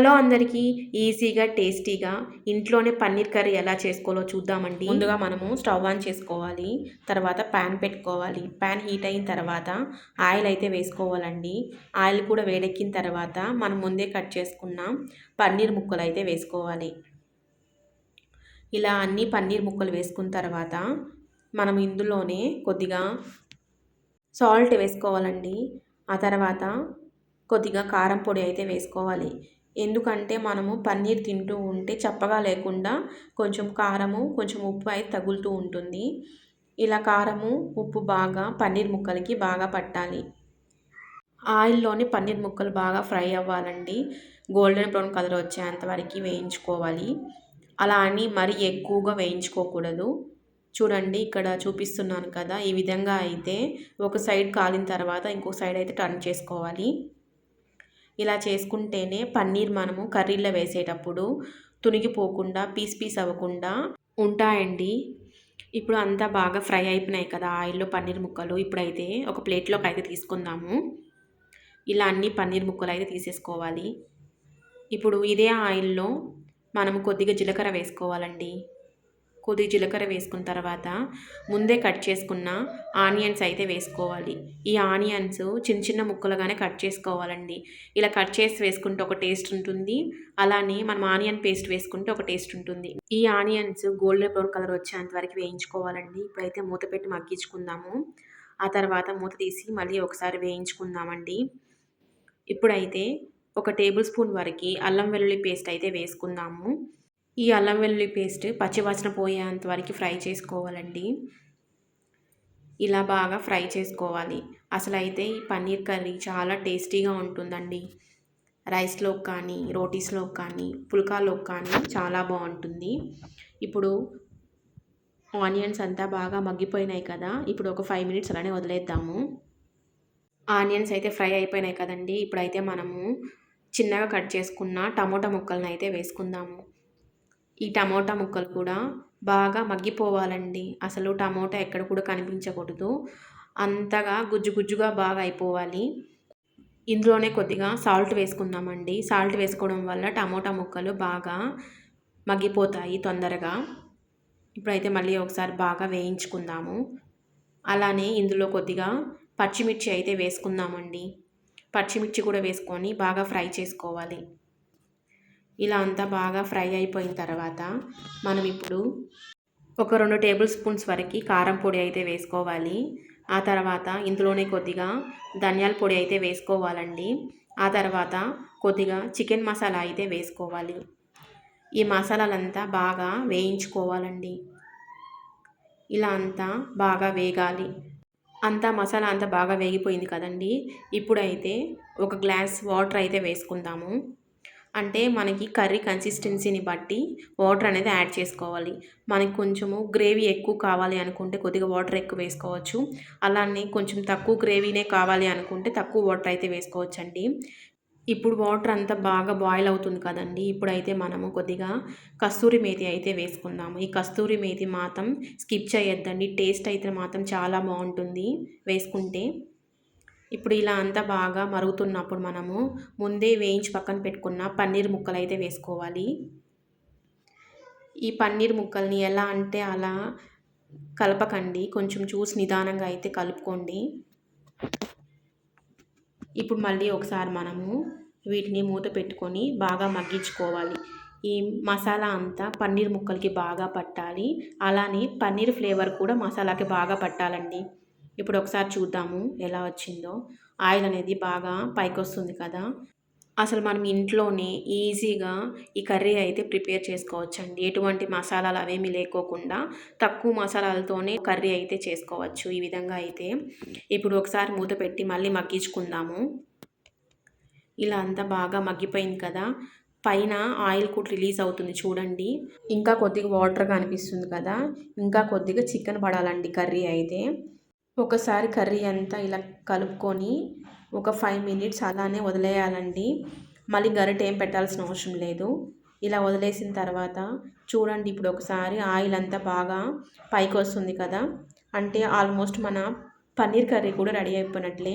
Hello అందరికీ ఈజీగా టేస్టీగా ఇంట్లోనే పన్నీర్ కర్రీ ఎలా చేసుకోవాలో చూద్దామండి. ముందుగా మనము స్టవ్ ఆన్ చేసుకోవాలి తర్వాత ప్యాన్ పెట్టుకోవాలి. ప్యాన్ హీట్ అయిన తర్వాత ఆయిల్ అయితే వేసుకోవాలండి. ఆయిల్ కూడా వేడెక్కిన తర్వాత మనం ముందే కట్ చేసుకున్న పన్నీర్ ముక్కలు అయితే వేసుకోవాలి. ఇలా అన్ని పన్నీర్ ముక్కలు వేసుకున్న తర్వాత మనం ఇందులోనే కొద్దిగా సాల్ట్ వేసుకోవాలండి. ఆ తర్వాత కొద్దిగా కారం పొడి అయితే వేసుకోవాలి. ఎందుకంటే మనము పన్నీర్ తింటూ ఉంటే చప్పగా లేకుండా కొంచెం కారము కొంచెం ఉప్పు అయితే తగులుతూ ఉంటుంది. ఇలా కారము ఉప్పు బాగా పన్నీర్ ముక్కలకి బాగా పట్టాలి. ఆయిల్లోని పన్నీర్ ముక్కలు బాగా ఫ్రై అవ్వాలండి. గోల్డెన్ బ్రౌన్ కలర్ వచ్చేంత వరకు వేయించుకోవాలి. అలా అని మరీ ఎక్కువగా వేయించుకోకూడదు. చూడండి ఇక్కడ చూపిస్తున్నాను కదా ఈ విధంగా అయితే ఒక సైడ్ కాలిన తర్వాత ఇంకో సైడ్ అయితే టర్న్ చేసుకోవాలి. ఇలా చేసుకుంటేనే పన్నీర్ మనము కర్రీలో వేసేటప్పుడు తునిగిపోకుండా పీస్ పీస్ అవ్వకుండా ఉంటాయండి. ఇప్పుడు అంతా బాగా ఫ్రై అయిపోయినాయి కదా ఆయిల్లో పన్నీర్ ముక్కలు. ఇప్పుడైతే ఒక ప్లేట్లోకి అయితే తీసుకుందాము. ఇలా అన్ని పన్నీర్ ముక్కలు అయితే తీసేసుకోవాలి. ఇప్పుడు ఇదే ఆయిల్లో మనము కొద్దిగా జీలకర్ర వేసుకోవాలండి. కొద్ది జీలకర్ర వేసుకున్న తర్వాత ముందే కట్ చేసుకున్న ఆనియన్స్ అయితే వేసుకోవాలి. ఈ ఆనియన్స్ చిన్న చిన్న ముక్కలుగానే కట్ చేసుకోవాలండి. ఇలా కట్ చేసి వేసుకుంటే ఒక టేస్ట్ ఉంటుంది. అలానే మనం ఆనియన్ పేస్ట్ వేసుకుంటే ఒక టేస్ట్ ఉంటుంది. ఈ ఆనియన్స్ గోల్డెన్ బ్రౌన్ కలర్ వచ్చేంత వరకు వేయించుకోవాలండి. ఇప్పుడైతే మూత పెట్టి మగ్గించుకుందాము. ఆ తర్వాత మూత తీసి మళ్ళీ ఒకసారి వేయించుకుందామండి. ఇప్పుడైతే ఒక టేబుల్ స్పూన్ వరకు అల్లం వెల్లుల్లి పేస్ట్ అయితే వేసుకుందాము. ఈ అల్లం వెల్లుల్లి పేస్ట్ పచ్చివాసన పోయేంత వరకు ఫ్రై చేసుకోవాలండి. ఇలా బాగా ఫ్రై చేసుకోవాలి. అసలు అయితే ఈ పన్నీర్ కర్రీ చాలా టేస్టీగా ఉంటుందండి. రైస్లో కానీ రోటీస్లో కానీ పుల్కాలో కానీ చాలా బాగుంటుంది. ఇప్పుడు ఆనియన్స్ అంతా బాగా మగ్గిపోయినాయి కదా ఇప్పుడు ఒక ఫైవ్ మినిట్స్ అలానే వదిలేద్దాము. ఆనియన్స్ అయితే ఫ్రై అయిపోయినాయి కదండి ఇప్పుడైతే మనము చిన్నగా కట్ చేసుకున్న టమోటా ముక్కలను అయితే వేసుకుందాము. ఈ టమోటా ముక్కలు కూడా బాగా మగ్గిపోవాలండి. అసలు టమోటా ఎక్కడ కూడా కనిపించకూడదు. అంతగా గుజ్జు గుజ్జుగా బాగా అయిపోవాలి. ఇందులోనే కొద్దిగా సాల్ట్ వేసుకుందామండి. సాల్ట్ వేసుకోవడం వల్ల టమోటా ముక్కలు బాగా మగ్గిపోతాయి తొందరగా. ఇప్పుడైతే మళ్ళీ ఒకసారి బాగా వేయించుకుందాము. అలానే ఇందులో కొద్దిగా పచ్చిమిర్చి అయితే వేసుకుందామండి. పచ్చిమిర్చి కూడా వేసుకొని బాగా ఫ్రై చేసుకోవాలి. ఇలా అంతా బాగా ఫ్రై అయిపోయిన తర్వాత మనం ఇప్పుడు ఒక రెండు టేబుల్ స్పూన్స్ వరకు కారం పొడి అయితే వేసుకోవాలి. ఆ తర్వాత ఇందులోనే కొద్దిగా ధనియాల పొడి అయితే వేసుకోవాలండి. ఆ తర్వాత కొద్దిగా చికెన్ మసాలా అయితే వేసుకోవాలి. ఈ మసాలాలంతా బాగా వేయించుకోవాలండి. ఇలా అంతా బాగా వేగాలి. అంతా మసాలా అంతా బాగా వేగిపోయింది కదండి. ఇప్పుడైతే ఒక గ్లాస్ వాటర్ అయితే వేసుకుందాము. అంటే మనకి కర్రీ కన్సిస్టెన్సీని బట్టి వాటర్ అనేది యాడ్ చేసుకోవాలి. మనకి కొంచెము గ్రేవీ ఎక్కువ కావాలి అనుకుంటే కొద్దిగా వాటర్ ఎక్కువ వేసుకోవచ్చు. అలానే కొంచెం తక్కువ గ్రేవీనే కావాలి అనుకుంటే తక్కువ వాటర్ అయితే వేసుకోవచ్చండి. ఇప్పుడు వాటర్ అంతా బాగా బాయిల్ అవుతుంది కదండి. ఇప్పుడైతే మనము కొద్దిగా కస్తూరి మేతి అయితే వేసుకుందాము. ఈ కస్తూరి మేతి మాత్రం స్కిప్ చేయొద్దండి. టేస్ట్ అయితే మాత్రం చాలా బాగుంటుంది వేసుకుంటే. ఇప్పుడు ఇలా అంతా బాగా మరుగుతున్నప్పుడు మనము ముందే వేయించి పక్కన పెట్టుకున్న పన్నీర్ ముక్కలు అయితే వేసుకోవాలి. ఈ పన్నీర్ ముక్కల్ని ఎలా అంటే అలా కలపకండి. కొంచెం చూసి నిదానంగా అయితే కలుపుకోండి. ఇప్పుడు మళ్ళీ ఒకసారి మనము వీటిని మూత పెట్టుకొని బాగా మగ్గించుకోవాలి. ఈ మసాలా అంతా పన్నీర్ ముక్కలకి బాగా పట్టాలి. అలానే పన్నీర్ ఫ్లేవర్ కూడా మసాలాకి బాగా పట్టాలండి. ఇప్పుడు ఒకసారి చూద్దాము ఎలా వచ్చిందో. ఆయిల్ అనేది బాగా పైకి వస్తుంది కదా. అసలు మనం ఇంట్లోనే ఈజీగా ఈ కర్రీ అయితే ప్రిపేర్ చేసుకోవచ్చండి. ఎటువంటి మసాలాలు అవేమీ లేకోకుండా తక్కువ మసాలాలతోనే కర్రీ అయితే చేసుకోవచ్చు ఈ విధంగా అయితే. ఇప్పుడు ఒకసారి మూత పెట్టి మళ్ళీ మగ్గించుకుందాము. ఇలా అంతా బాగా మగ్గిపోయింది కదా. పైన ఆయిల్ కూడా రిలీజ్ అవుతుంది చూడండి. ఇంకా కొద్దిగా వాటర్ కనిపిస్తుంది కదా. ఇంకా కొద్దిగా చికెన్ పడాలండి కర్రీ అయితే. ఒకసారి కర్రీ అంతా ఇలా కలుపుకొని ఒక ఫైవ్ మినిట్స్ అలానే వదిలేయాలండి. మళ్ళీ గరిట ఏం పెట్టాల్సిన అవసరం లేదు. ఇలా వదిలేసిన తర్వాత చూడండి ఇప్పుడు ఒకసారి ఆయిల్ అంతా బాగా పైకి వస్తుంది కదా. అంటే ఆల్మోస్ట్ మన పన్నీర్ కర్రీ కూడా రెడీ అయిపోయినట్లే.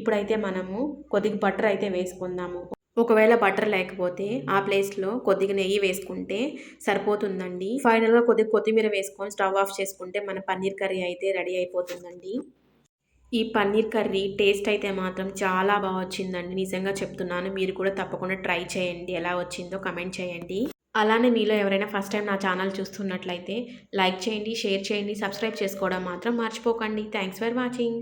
ఇప్పుడైతే మనము కొద్దిగా బటర్ అయితే వేసుకుందాము. ఒకవేళ బటర్ లేకపోతే ఆ ప్లేస్లో కొద్దిగా నెయ్యి వేసుకుంటే సరిపోతుందండి. ఫైనల్గా కొద్దిగా కొత్తిమీర వేసుకొని స్టవ్ ఆఫ్ చేసుకుంటే మన పన్నీర్ కర్రీ అయితే రెడీ అయిపోతుందండి. ఈ పన్నీర్ కర్రీ టేస్ట్ అయితే మాత్రం చాలా బాగా వచ్చిందండి. నిజంగా చెప్తున్నాను మీరు కూడా తప్పకుండా ట్రై చేయండి. ఎలా వచ్చిందో కమెంట్ చేయండి. అలానే మీలో ఎవరైనా ఫస్ట్ టైం నా ఛానల్ చూస్తున్నట్లయితే లైక్ చేయండి షేర్ చేయండి సబ్స్క్రైబ్ చేసుకోవడం మాత్రం మర్చిపోకండి. Thanks for watching.